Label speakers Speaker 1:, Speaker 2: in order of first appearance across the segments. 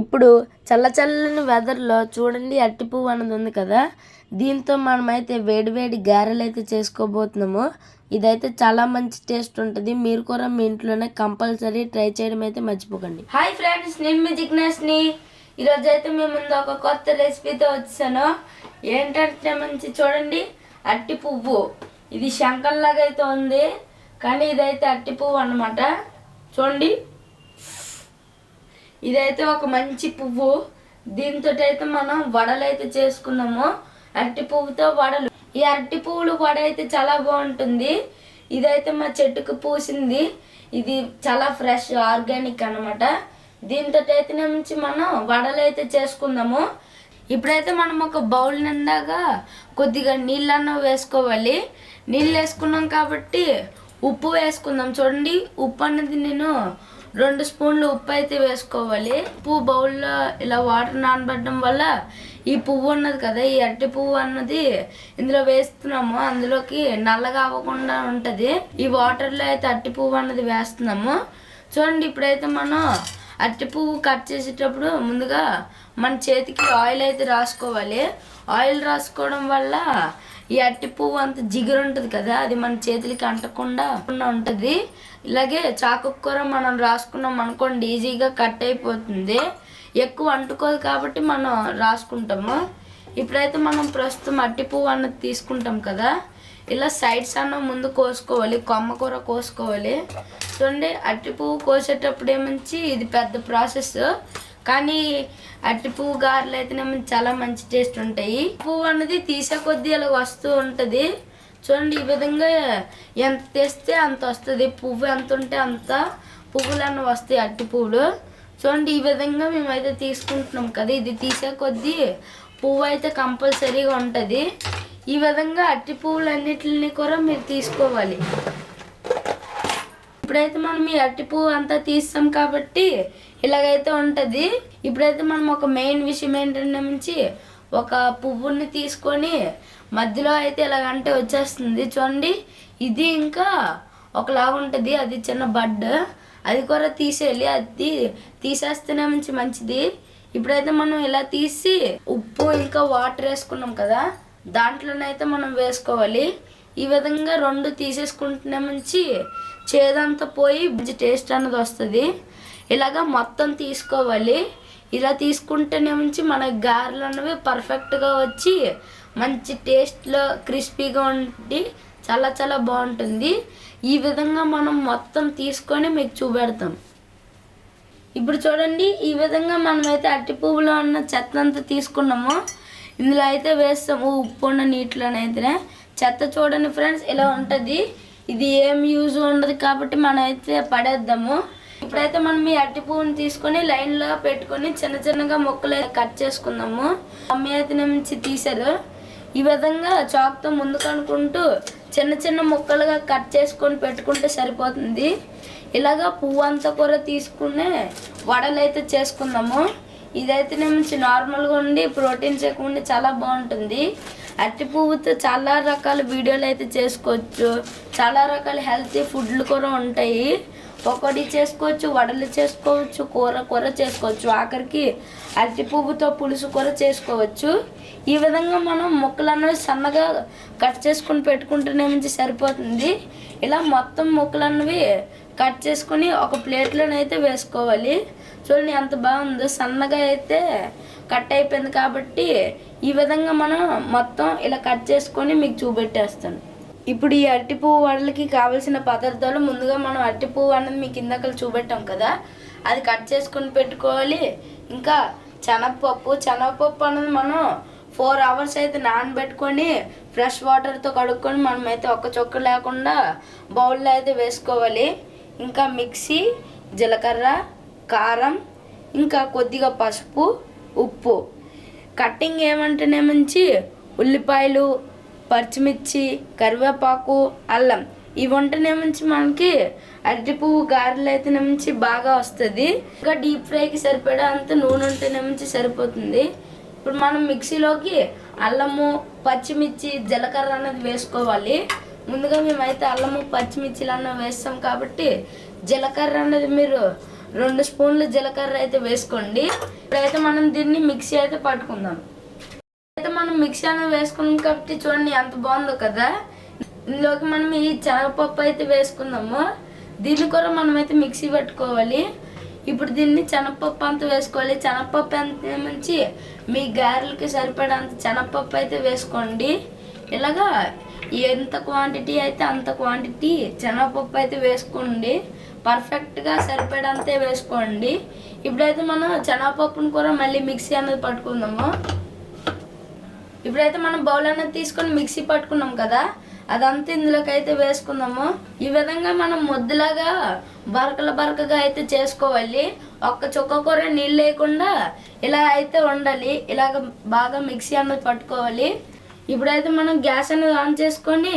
Speaker 1: ఇప్పుడు చల్ల చల్లని వెదర్లో చూడండి అట్టి పువ్వు అనేది ఉంది కదా. దీంతో మనమైతే వేడివేడి గారెలు అయితే చేసుకోబోతున్నాము. ఇదైతే చాలా మంచి టేస్ట్ ఉంటుంది. మీరు కూడా మీ ఇంట్లోనే కంపల్సరీ ట్రై చేయడం అయితే మర్చిపోకండి. హాయ్ ఫ్రెండ్స్ నేను మీ జిగ్నేష్ని ఈరోజు అయితే మేము ముందు ఒక కొత్త రెసిపీతో వచ్చాను. ఏంటంటే మంచి చూడండి అట్టి పువ్వు. ఇది శంఖంలాగా అయితే ఉంది కానీ ఇదైతే అట్టి పువ్వు అనమాట చూడండి. ఇదైతే ఒక మంచి పువ్వు. దీంతో అయితే మనం వడలు అయితే చేసుకున్నాము. అరటి పువ్వుతో వడలు. ఈ అరటి పువ్వులు వడ అయితే చాలా బాగుంటుంది. ఇదైతే మా చెట్టుకు పూసింది. ఇది చాలా ఫ్రెష్ ఆర్గానిక్ అనమాట దీంతో అయితే నుంచి మనం వడలు అయితే చేసుకుందాము. ఇప్పుడైతే మనం ఒక బౌల్ నిండాగా కొద్దిగా నీళ్ళన్న వేసుకోవాలి. నీళ్ళు వేసుకున్నాం కాబట్టి ఉప్పు వేసుకుందాం. చూడండి ఉప్పు అన్నది నేను రెండు స్పూన్లు ఉప్పు అయితే వేసుకోవాలి. ఉప్పు బౌల్లో ఇలా వాటర్ నానబెట్టడం వల్ల ఈ పువ్వు ఉన్నది కదా ఈ అరటి పువ్వు అన్నది ఇందులో వేస్తున్నాము. అందులోకి నల్లగా అవ్వకుండా ఉంటుంది. ఈ వాటర్లో అయితే అరటి పువ్వు అన్నది వేస్తున్నాము. చూడండి ఇప్పుడైతే మనం అరటి పువ్వు కట్ చేసేటప్పుడు ముందుగా మన చేతికి ఆయిల్ అయితే రాసుకోవాలి. ఆయిల్ రాసుకోవడం వల్ల ఈ అట్టి పువ్వు అంత జిగురు ఉంటుంది కదా అది మన చేతులకి అంటకుండా ఉంటుంది. ఇలాగే చాకు కూర మనం రాసుకున్నాం అనుకోండి ఈజీగా కట్ అయిపోతుంది. ఎక్కువ అంటుకోదు కాబట్టి మనం రాసుకుంటాము. ఇప్పుడైతే మనం ప్రస్తుతం అట్టి పువ్వు అన్నది తీసుకుంటాం కదా ఇలా సైడ్స్ అన్న ముందు కోసుకోవాలి కొమ్మ కూర కోసుకోవాలి. చూడండి అట్టి పువ్వు కోసేటప్పుడు ఏమంచి ఇది పెద్ద ప్రాసెస్ కానీ అట్టి పువ్వు గారెలు అయితేనేమో చాలా మంచి టేస్ట్ ఉంటాయి. పువ్వు అన్నది తీసే కొద్దీ అలా వస్తూ ఉంటుంది. చూడండి ఈ విధంగా ఎంత తెస్తే అంత వస్తుంది. పువ్వు ఎంత ఉంటే అంత పువ్వులన్న వస్తాయి అట్టి పువ్వులు. చూడండి ఈ విధంగా మేమైతే తీసుకుంటున్నాం కదా. ఇది తీసే కొద్దీ పువ్వు అయితే కంపల్సరీగా ఉంటుంది. ఈ విధంగా అట్టి పువ్వులన్నిటిని కూడా మీరు తీసుకోవాలి. ఇప్పుడైతే మనం ఈ అట్టి పువ్వు అంతా తీస్తాం కాబట్టి ఇలాగైతే ఉంటుంది. ఇప్పుడైతే మనం ఒక మెయిన్ విషయం ఏంటంటే నుంచి ఒక పువ్వుని తీసుకొని మధ్యలో అయితే ఇలాగంటే వచ్చేస్తుంది. చూడండి ఇది ఇంకా ఒకలాగా ఉంటుంది. అది చిన్న బడ్. అది కూడా తీసేయాలి. అది తీసేస్తేనే మంచి మంచిది. ఇప్పుడైతే మనం ఇలా తీసి ఉప్పు ఇంకా వాటర్ వేసుకున్నాం కదా దాంట్లోనైతే మనం వేసుకోవాలి. ఈ విధంగా రెండు తీసేసుకుంటేనే మంచి చేదంతా పోయి మంచి టేస్ట్ అన్నది వస్తుంది. ఇలాగా మొత్తం తీసుకోవాలి. ఇలా తీసుకుంటేనే నుంచి మన గారెలు అనేవి పర్ఫెక్ట్గా వచ్చి మంచి టేస్ట్లో క్రిస్పీగా ఉండి చాలా చాలా బాగుంటుంది. ఈ విధంగా మనం మొత్తం తీసుకొని మీకు చూపెడతాం. ఇప్పుడు చూడండి ఈ విధంగా మనమైతే అట్టి పువ్వులో ఉన్న చెత్త అంతా తీసుకున్నాము. ఇందులో అయితే వేస్తాము ఉప్పు ఉన్న నీటిలోనైతే చెత్త చూడండి ఫ్రెండ్స్ ఇలా ఉంటుంది. ఇది ఏం యూజ్ ఉండదు కాబట్టి మనం అయితే పడేద్దాము. ఇప్పుడైతే మనం ఈ అట్టి పువ్వుని తీసుకొని లైన్లో పెట్టుకొని చిన్న చిన్నగా ముక్కలు కట్ చేసుకుందాము. మమ్మీ అయితే నుంచి తీశారు. ఈ విధంగా చాక్తో ముందుకు అనుకుంటూ చిన్న చిన్న ముక్కలుగా కట్ చేసుకొని పెట్టుకుంటే సరిపోతుంది. ఇలాగా పువ్వు అంతా కూడా తీసుకునే వడలు అయితే చేసుకుందాము. ఇదైతే నుంచి నార్మల్గా ఉండి ప్రోటీన్స్ ఎక్కువ ఉండి చాలా బాగుంటుంది. అట్టి పువ్వుతో చాలా రకాల వీడియోలు అయితే చేసుకోవచ్చు. చాలా రకాల హెల్తీ ఫుడ్లు కూడా ఉంటాయి. పకోడీ చేసుకోవచ్చు వడలు చేసుకోవచ్చు కూర కూర చేసుకోవచ్చు. ఆఖరికి అరటి పువ్వుతో పులుసు కూర చేసుకోవచ్చు. ఈ విధంగా మనం ముక్కలు అనేవి సన్నగా కట్ చేసుకొని పెట్టుకుంటేనే మంచి సరిపోతుంది. ఇలా మొత్తం ముక్కలు అన్నవి కట్ చేసుకొని ఒక ప్లేట్లోనైతే వేసుకోవాలి. చూడండి ఎంత బాగుందో. సన్నగా అయితే కట్ అయిపోయింది కాబట్టి ఈ విధంగా మనం మొత్తం ఇలా కట్ చేసుకొని మీకు చూపెట్టేస్తాను. ఇప్పుడు ఈ అరటి పువ్వు వడలకి కావాల్సిన పదార్థాలు ముందుగా మనం అరటి పువ్వు అన్నది మీకు ఇందాక చూపెట్టాం కదా. అది కట్ చేసుకొని పెట్టుకోవాలి. ఇంకా శనగపప్పు శనగపప్పు అన్నది మనం ఫోర్ అవర్స్ అయితే నానబెట్టుకొని ఫ్రెష్ వాటర్తో కడుక్కొని మనం అయితే ఒక్క చొక్క లేకుండా బౌల్లో అయితే వేసుకోవాలి. ఇంకా మిక్సీ జీలకర్ర కారం ఇంకా కొద్దిగా పసుపు ఉప్పు. కట్టింగ్ ఏమంటేనే మంచి ఉల్లిపాయలు పచ్చిమిర్చి కరివేపాకు అల్లం. ఈ వంటనే మంచి మనకి అరటి పువ్వు గారెలు అయితే మంచి బాగా వస్తుంది. ఇంకా డీప్ ఫ్రైకి సరిపడా అంత నూనె ఉంటేనే మంచి సరిపోతుంది. ఇప్పుడు మనం మిక్సీలోకి అల్లము పచ్చిమిర్చి జీలకర్ర అనేది వేసుకోవాలి. ముందుగా మేమైతే అల్లము పచ్చిమిర్చిలు అన్న వేస్తాం కాబట్టి జీలకర్ర అనేది మీరు రెండు స్పూన్లు జీలకర్ర అయితే వేసుకోండి. ఇప్పుడైతే మనం దీన్ని మిక్సీ అయితే పట్టుకుందాం. అయితే మనం మిక్సీ అనేది వేసుకున్నాం కాబట్టి చూడండి ఎంత బాగుందో కదా. ఇందులోకి మనం ఈ శనగపప్పు అయితే వేసుకుందాము. దీన్ని కూడా మనం అయితే మిక్సీ పెట్టుకోవాలి. ఇప్పుడు దీన్ని శనగపప్పు అంతా వేసుకోవాలి. శనగపప్పు ఎంత మంచి మీ గారెలకి సరిపడంత శనగపప్పు అయితే వేసుకోండి. ఇలాగా ఎంత క్వాంటిటీ అయితే అంత క్వాంటిటీ శనగపప్పు అయితే వేసుకోండి. పర్ఫెక్ట్గా సరిపడంతే వేసుకోండి. ఇప్పుడైతే మనం శనగపప్పును కూడా మళ్ళీ మిక్సీ అనేది పట్టుకుందాము. ఇప్పుడైతే మనం బౌల్ అనేది తీసుకొని మిక్సీ పట్టుకున్నాం కదా అదంతా ఇందులోకి అయితే వేసుకుందాము. ఈ విధంగా మనం ముద్దలాగా బరకల బరకగా అయితే చేసుకోవాలి. ఒక్క చుక్క కూర నీళ్ళు లేకుండా ఇలా అయితే ఉండాలి ఇలాగ బాగా మిక్సీ అన్నది పట్టుకోవాలి. ఇప్పుడైతే మనం గ్యాస్ అనేది ఆన్ చేసుకొని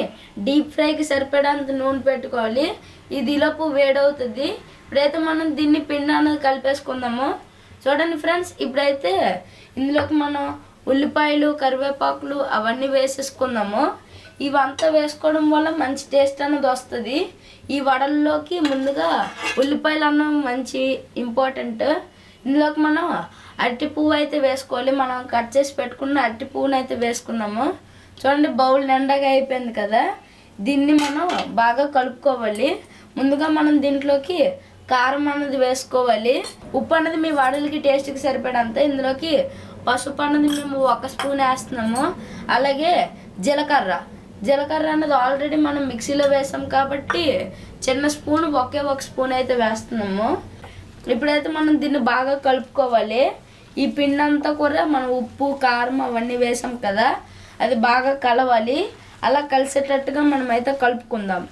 Speaker 1: డీప్ ఫ్రైకి సరిపడేంత నూనె పెట్టుకోవాలి. ఇది ఈలోపు వేడవుతుంది. ఇప్పుడైతే మనం దీన్ని పిండి అనేది కలిపేసుకుందాము. చూడండి ఫ్రెండ్స్ ఇప్పుడైతే ఇందులోకి మనం ఉల్లిపాయలు కరివేపాకులు అవన్నీ వేసేసుకున్నాము ఇవంతా వేసుకోవడం వల్ల మంచి టేస్ట్ అనేది వస్తుంది. ఈ వడల్లోకి ముందుగా ఉల్లిపాయలు అన్నం మంచి ఇంపార్టెంట్. ఇందులోకి మనం అరటి పువ్వు అయితే వేసుకోవాలి. మనం కట్ చేసి పెట్టుకున్న అరటి పువ్వును అయితే వేసుకున్నాము చూడండి బౌల్ నిండాగా అయిపోయింది కదా. దీన్ని మనం బాగా కలుపుకోవాలి. ముందుగా మనం దీంట్లోకి కారం అన్నది వేసుకోవాలి. ఉప్పు అన్నది మీ వడలకి టేస్ట్కి సరిపడంత. ఇందులోకి పసుపు అన్నది మేము ఒక స్పూన్ వేస్తున్నాము. అలాగే జీలకర్ర. జీలకర్ర అన్నది ఆల్రెడీ మనం మిక్సీలో వేసాం కాబట్టి చిన్న స్పూన్ ఒకే ఒక స్పూన్ అయితే వేస్తున్నాము. ఇప్పుడైతే మనం దీన్ని బాగా కలుపుకోవాలి. ఈ పిండి అంతా కూడా మనం ఉప్పు కారం అవన్నీ వేసాం కదా అది బాగా కలవాలి. అలా కలిసేటట్టుగా మనం అయితే కలుపుకుందాం.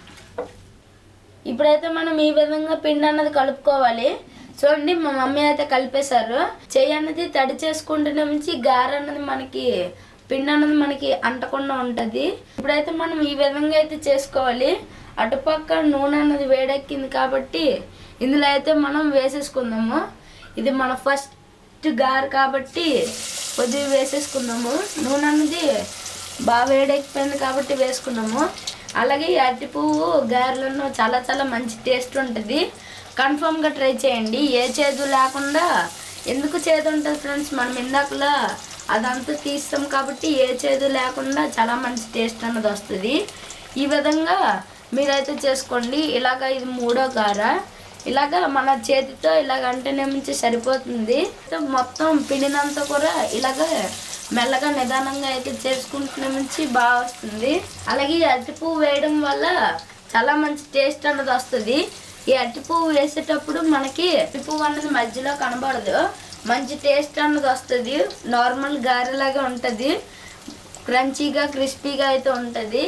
Speaker 1: ఇప్పుడైతే మనం ఈ విధంగా పిండి అన్నది కలుపుకోవాలి. చూడండి మా మమ్మీ అయితే కలిపేశారు. చెయ్యి అన్నది తడి చేసుకుంటున్న నుంచి గార అన్నది మనకి పిండి అన్నది మనకి అంటకుండా ఉంటుంది. ఇప్పుడైతే మనం ఈ విధంగా అయితే చేసుకోవాలి. అటుపక్క నూనె అన్నది వేడెక్కింది కాబట్టి ఇందులో అయితే మనం వేసేసుకుందాము. ఇది మన ఫస్ట్ గారె కాబట్టి కొద్దిగా వేసేసుకుందాము. నూనె అన్నది బాగా వేడెక్కిపోయింది కాబట్టి వేసుకున్నాము అలాగే ఈ అరటి పువ్వు గారెలను చాలా చాలా మంచి టేస్ట్ ఉంటుంది. కన్ఫామ్గా ట్రై చేయండి. ఏ చేదు లేకుండా ఎందుకు చేదు ఉంటుంది ఫ్రెండ్స్? మనం ఇందాకలా అదంతా తీస్తాం కాబట్టి ఏ చేదు లేకుండా చాలా మంచి టేస్ట్ అన్నది వస్తుంది. ఈ విధంగా మీరైతే చేసుకోండి. ఇలాగ ఇది మూడో గార. ఇలాగ మన చేతితో ఇలాగ అంటేనే మించి సరిపోతుంది. మొత్తం పిండినంతా కూడా ఇలాగ మెల్లగా నిదానంగా అయితే చేసుకుంటున్న నుంచి బాగా వస్తుంది. అలాగే అరటిపువ్వు పువ్వు వేయడం వల్ల చాలా మంచి టేస్ట్ అన్నది వస్తుంది. ఈ అరటి పువ్వు వేసేటప్పుడు మనకి అరటి పువ్వు అన్నది మధ్యలో కనబడదు. మంచి టేస్ట్ అన్నది వస్తుంది. నార్మల్ గారెలాగా ఉంటుంది. క్రంచీగా క్రిస్పీగా అయితే ఉంటుంది.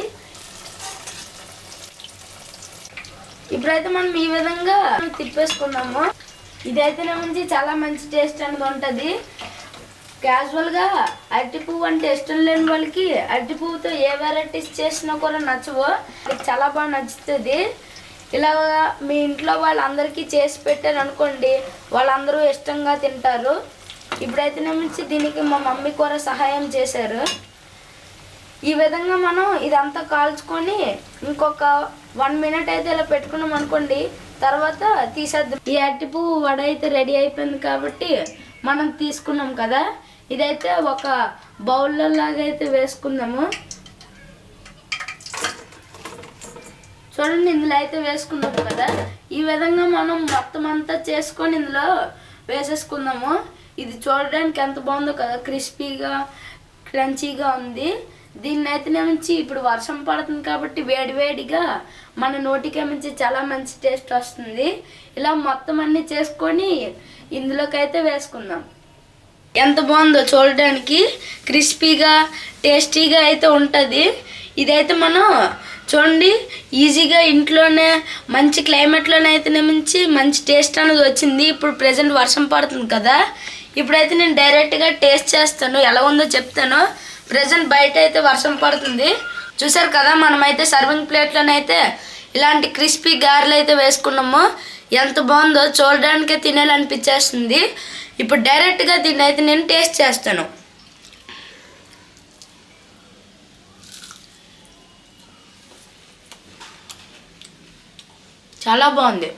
Speaker 1: ఇప్పుడైతే మనం ఈ విధంగా తిప్పేసుకున్నాము. ఇదైతే ఉంది చాలా మంచి టేస్ట్ అనేది ఉంటుంది. క్యాజువల్గా అరటి పువ్వు అంటే ఇష్టం లేని వాళ్ళకి అరటి పువ్వుతో ఏ వెరైటీస్ చేసినా కూడా నచ్చవు. చాలా బాగా నచ్చుతుంది. ఇలాగా మీ ఇంట్లో వాళ్ళందరికీ చేసి పెట్టారు అనుకోండి వాళ్ళందరూ ఇష్టంగా తింటారు. ఇప్పుడైతే నుంచి దీనికి మా మమ్మీ కూడా సహాయం చేశారు. ఈ విధంగా మనం ఇదంతా కాల్చుకొని ఇంకొక వన్ మినిట్ అయితే ఇలా పెట్టుకున్నాం అనుకోండి తర్వాత తీసేద్దాం. ఈ అరటి పువ్వు వడ అయితే రెడీ అయిపోయింది కాబట్టి మనం తీసుకున్నాం కదా. ఇదైతే ఒక బౌల్లో లాగా అయితే వేసుకుందాము. చూడండి ఇందులో అయితే వేసుకున్నాం కదా. ఈ విధంగా మనం మొత్తం అంతా చేసుకొని ఇందులో వేసేసుకుందాము. ఇది చూడడానికి ఎంత బాగుందో కదా. క్రిస్పీగా క్రంచీగా ఉంది. దీన్ని అయితే నుంచి ఇప్పుడు వర్షం పడుతుంది కాబట్టి వేడివేడిగా మన నోటికే నుంచి చాలా మంచి టేస్ట్ వస్తుంది. ఇలా మొత్తం అన్ని చేసుకొని ఇందులోకి అయితే వేసుకుందాం. ఎంత బాగుందో చూడడానికి. క్రిస్పీగా టేస్టీగా అయితే ఉంటుంది. ఇదైతే మనం చూడండి ఈజీగా ఇంట్లోనే మంచి క్లైమేట్లోనే అయితే మించి మంచి టేస్ట్ అనేది వచ్చింది. ఇప్పుడు ప్రజెంట్ వర్షం పడుతుంది కదా. ఇప్పుడైతే నేను డైరెక్ట్గా టేస్ట్ చేస్తాను. ఎలా ఉందో చెప్తాను. ప్రజెంట్ బయట అయితే వర్షం పడుతుంది. చూసారు కదా మనమైతే సర్వింగ్ ప్లేట్లోనైతే ఇలాంటి క్రిస్పీ గారెలు అయితే వేసుకున్నాము. ఎంత బాగుందో చూడడానికే తినాలనిపించేస్తుంది. ఇప్పుడు డైరెక్ట్గా దీన్ని అయితే నేను టేస్ట్ చేస్తాను. చాలా బాగుంది.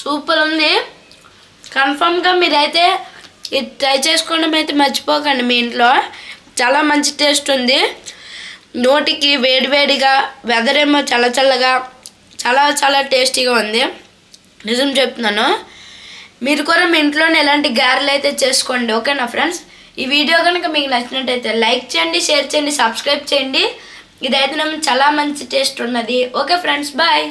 Speaker 1: సూపర్ ఉంది. కన్ఫామ్గా మీరైతే ఇది ట్రై చేసుకోవడం అయితే మర్చిపోకండి మీ ఇంట్లో. చాలా మంచి టేస్ట్ ఉంది. నోటికి వేడివేడిగా వెదర్ ఏమో చల్ల చల్లగా చాలా చాలా టేస్టీగా ఉంది. నిజం చెప్తున్నాను. మీరు కూడా మీ ఇంట్లోనే ఎలాంటి గారెలు అయితే చేసుకోండి ఓకేనా ఫ్రెండ్స్? ఈ వీడియో కనుక మీకు నచ్చినట్టయితే లైక్ చేయండి షేర్ చేయండి సబ్స్క్రైబ్ చేయండి. ఇదైతే చాలా మంచి టేస్ట్ ఉన్నది. Okay friends bye.